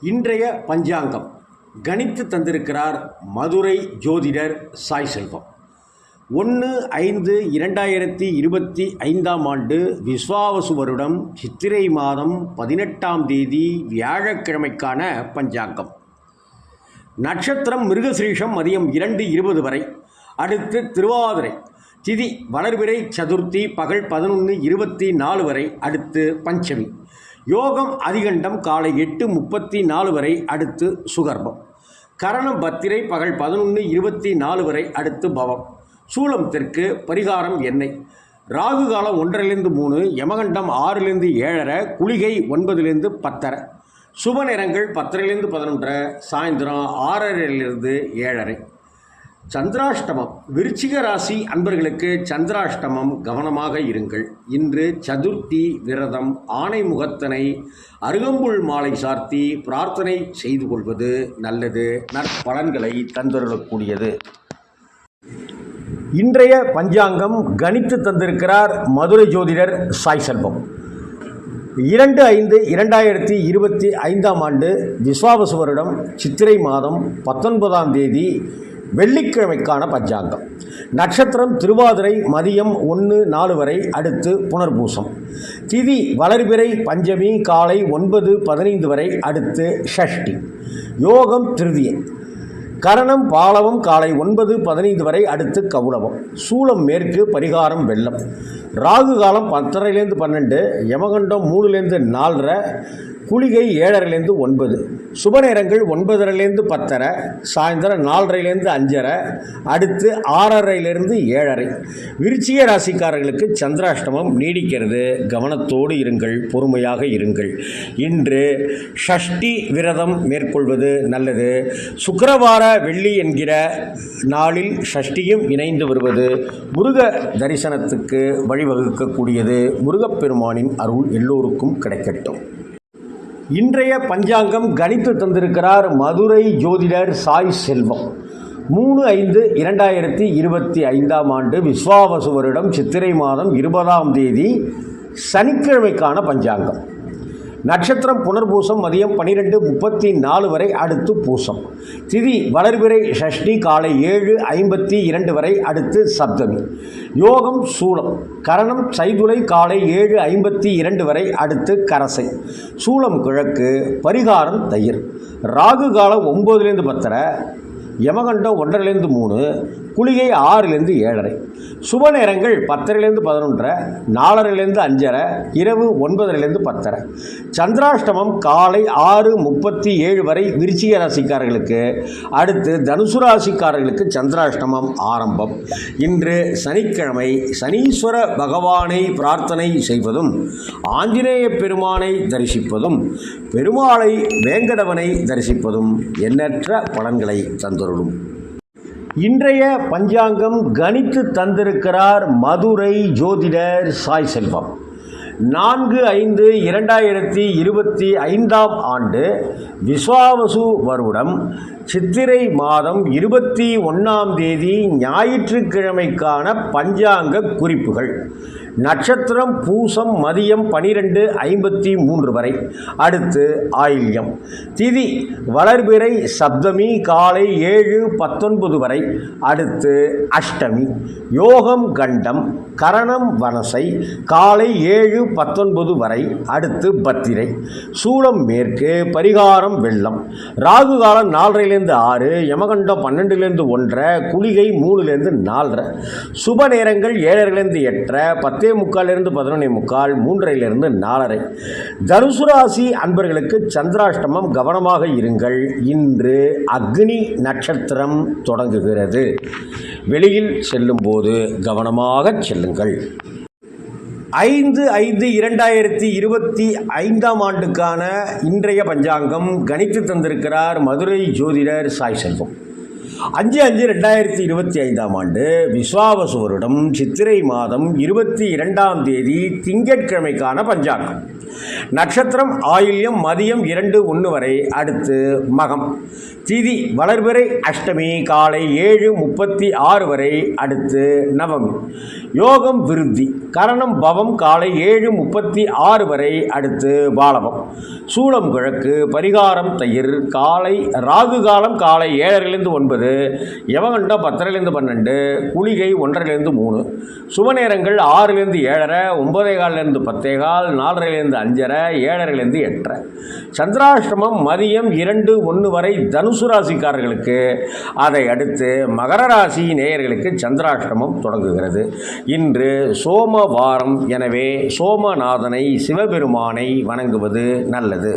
இன்றைய பஞ்சாங்கம். கணித்து தந்திருக்கிறார் மதுரை ஜோதிடர் சாய் செல்வம். ஒன்று ஐந்து இரண்டாயிரத்தி இருபத்தி ஐந்தாம் ஆண்டு விஸ்வாவசு வருடம் சித்திரை மாதம் பதினெட்டாம் தேதி வியாழக்கிழமைக்கான பஞ்சாங்கம். நட்சத்திரம் மிருகசிரீஷம் மதியம் இரண்டு இருபது வரை. அடுத்து திருவாதிரை. திதி வளர்பிறை சதுர்த்தி பகல் பதினொன்று இருபத்தி நாலு வரை. அடுத்து பஞ்சமி. யோகம் அதிகண்டம் காலை எட்டு முப்பத்தி நாலு வரை அடுத்து சுகர்பம். கரணம் பத்திரை பகல் பதினொன்று இருபத்தி நாலு வரை அடுத்து பவம். சூலம் தெற்கு பரிகாரம் எண்ணெய். ராகு காலம் ஒன்றரைலேருந்து மூணு யமகண்டம் ஆறிலிருந்து ஏழரை குளிகை ஒன்பதுலேருந்து பத்தரை. சுப நேரங்கள் பத்தரைலேருந்து பதினொன்றரை சாயந்தரம் ஆறரைலேருந்து ஏழரை. சந்திராஷ்டமம். விருச்சிக ராசி அன்பர்களுக்கு சந்திராஷ்டமம் கவனமாக இருங்கள். இன்று சதுர்த்தி விரதம் ஆணை முகத்தனை அருகம்புல் மாலை சார்த்தி பிரார்த்தனை செய்து கொள்வது நல்லது. நற்பலன்களை தந்தருளக்கூடியது. இன்றைய பஞ்சாங்கம் கணித்து தந்திருக்கிறார் மதுரை ஜோதிடர் சாய் செல்வம் இரண்டு ஐந்து இரண்டாயிரத்தி இருபத்தி ஐந்தாம் ஆண்டு விஸ்வாவசு வருடம் சித்திரை மாதம் பத்தொன்பதாம் தேதி வெள்ளிக்கிழமைக்கான பஞ்சாங்கம். நட்சத்திரம் திருவாதிரை மதியம் ஒன்று நாலு வரை அடுத்து புனர்பூசம். திதி வளர்பிறை பஞ்சமி காலை ஒன்பது பதினைந்து வரை அடுத்து ஷஷ்டி. யோகம் திருதியை. கரணம் பாலவம் காலை ஒன்பது பதினைந்து வரை அடுத்து கவுளவம் சூளம் மேற்கு பரிகாரம் வெள்ளம். ராகு காலம் பத்தரைலேருந்து பன்னெண்டு யமகண்டம் மூணுலேருந்து நாலரை குளிகை ஏழரைலேருந்து ஒன்பது. சுப நேரங்கள் ஒன்பதரைலேருந்து பத்தரை சாயந்தரம் நாலரைலேருந்து அஞ்சரை அடுத்து ஆறரைலேருந்து ஏழரை. விருச்சிக ராசிக்காரர்களுக்கு சந்திராஷ்டமம் நீடிக்கிறது. கவனத்தோடு இருங்கள் பொறுமையாக இருங்கள். இன்று ஷஷ்டி விரதம் மேற்கொள்வது நல்லது. சுக்கரவார வெள்ளி என்கிற நாளில் ஷஷ்டியும் இணைந்து வருவது முருக தரிசனத்துக்கு வழிவகுக்கக்கூடியது. முருகப்பெருமானின் அருள் எல்லோருக்கும் கிடைக்கட்டும். இன்றைய பஞ்சாங்கம் கணித்து தந்திருக்கிறார் மதுரை ஜோதிடர் சாய் செல்வம். மூணு ஐந்து இரண்டாயிரத்தி இருபத்தி ஐந்தாம் ஆண்டு விஸ்வாவசு வருடம் சித்திரை மாதம் இருபதாம் தேதி சனிக்கிழமைக்கான பஞ்சாங்கம். நட்சத்திரம் புனர்பூசம் மதியம் பன்னிரெண்டு முப்பத்தி நாலு வரை அடுத்து பூசம். திதி வளர்பிறை ஷஷ்டி காலை ஏழு ஐம்பத்தி இரண்டு வரை அடுத்து சப்தமி. யோகம் சூளம் கரணம் சைதுளை காலை ஏழு ஐம்பத்தி இரண்டு வரை அடுத்து கரசை. சூளம் கிழக்கு பரிகாரம் தயிர். ராகு காலம் ஒம்போதுலேருந்து பத்தரை யமகண்டம் ஒன்றரைலேருந்து மூணு குளிகை ஆறுலேருந்து ஏழரை. சுப நேரங்கள் பத்தரைலேருந்து பதினொன்றரை நாலரைலேருந்து அஞ்சரை இரவு ஒன்பதரைலேருந்து பத்தரை. சந்திராஷ்டமம் காலை ஆறு முப்பத்தி ஏழு வரை விருச்சிக ராசிக்காரர்களுக்கு அடுத்து தனுசு ராசிக்காரர்களுக்கு சந்திராஷ்டமம் ஆரம்பம். இன்று சனிக்கிழமை சனீஸ்வர பகவானை பிரார்த்தனை செய்வதும் ஆஞ்சநேய பெருமானை தரிசிப்பதும் பெருமாளை வேங்கடவனை தரிசிப்பதும் எண்ணற்ற பலன்களை தந்தருளும் இன்றைய பஞ்சாங்கம் கணித்து தந்திருக்கிறார் மதுரை ஜோதிடர் சாய் செல்வம். நான்கு ஐந்து இரண்டாயிரத்தி இருபத்தி ஐந்தாம் ஆண்டு விஸ்வாவசு வருடம் சித்திரை மாதம் இருபத்தி ஒன்றாம் தேதி ஞாயிற்றுக்கிழமைக்கான பஞ்சாங்க குறிப்புகள். நட்சத்திரம் பூசம் மதியம் பனிரெண்டு ஐம்பத்தி மூன்று வரை. அடுத்து ஆயில்யம். திதி வளர்பிறை சப்தமி காலை ஏழு பத்தொன்பது வரை. அடுத்து அஷ்டமி. யோகம் கண்டம் கரணம் வனசை காலை ஏழு பத்தொன்பது வரை. அடுத்து பத்திரை. சூளம் மேற்கு பரிகாரம் வெள்ளம். ராகு காலம் நாலரைலேருந்து ஆறு யமகண்டம் பன்னெண்டுலேருந்து ஒன்றரை குளிகை மூணுலேருந்து நாலரை. சுப நேரங்கள் ஏழரைலேருந்து எட்டரை பத்து முக்காலிருந்து பதினொன்னே முக்கால் மூன்றையிலிருந்து நாலரை. தனுசு ராசி அன்பர்களுக்கு சந்திராஷ்டமம் கவனமாக இருங்கள். இன்று அக்னி நட்சத்திரம் தொடங்குகிறது. வெளியில் செல்லும்போது கவனமாக செல்லுங்கள். ஐந்து ஐந்து இரண்டாயிரத்தி இருபத்தி ஐந்தாம் ஆண்டுக்கான இன்றைய பஞ்சாங்கம் கணித்து தந்திருக்கிறார் மதுரை ஜோதிடர் சாய் செல்வம். அஞ்சு அஞ்சு ரெண்டாயிரத்தி இருபத்தி ஐந்தாம் ஆண்டு விஸ்வாவசு வருடம் சித்திரை மாதம் இருபத்தி இரண்டாம் தேதி திங்கட்கிழமைக்கான பஞ்சாங்கம். நட்சத்திரம் ஆயில்யம் மதியம் இரண்டு ஒன்று வரை. அடுத்து மகம். திதி வளர்பிறை அஷ்டமி காலை ஏழு முப்பத்தி ஆறு வரை. அடுத்து நவமி. யோகம் விருத்தி. கரணம் பவம் காலை ஏழு முப்பத்தி ஆறு வரை. அடுத்து பாலவம் சூளம் கிழக்கு பரிகாரம் தயிர் காலை ராகு காலம் காலை ஏழரைலேருந்து ஒன்பது யவகண்டம் பத்தரைலேருந்து பன்னெண்டு குளிகை ஒன்றரைலேருந்து மூணு சுப நேரங்கள் ஆறுலேருந்து ஏழரை ஒன்பதே கால்லேருந்து பத்தே கால் நாலரைலேருந்து அஞ்சரை ஏழரைலேருந்து எட்டரை. சந்திராஷ்டமம் மதியம் இரண்டு ஒன்று வரை தனுசு ராசிக்காரர்களுக்கு. அதை அடுத்து மகர ராசி நேயர்களுக்கு சந்திராஷ்டமம் தொடங்குகிறது. இன்று சோமவாரம் எனவே சோமநாதனை சிவபெருமானை வணங்குவது நல்லது.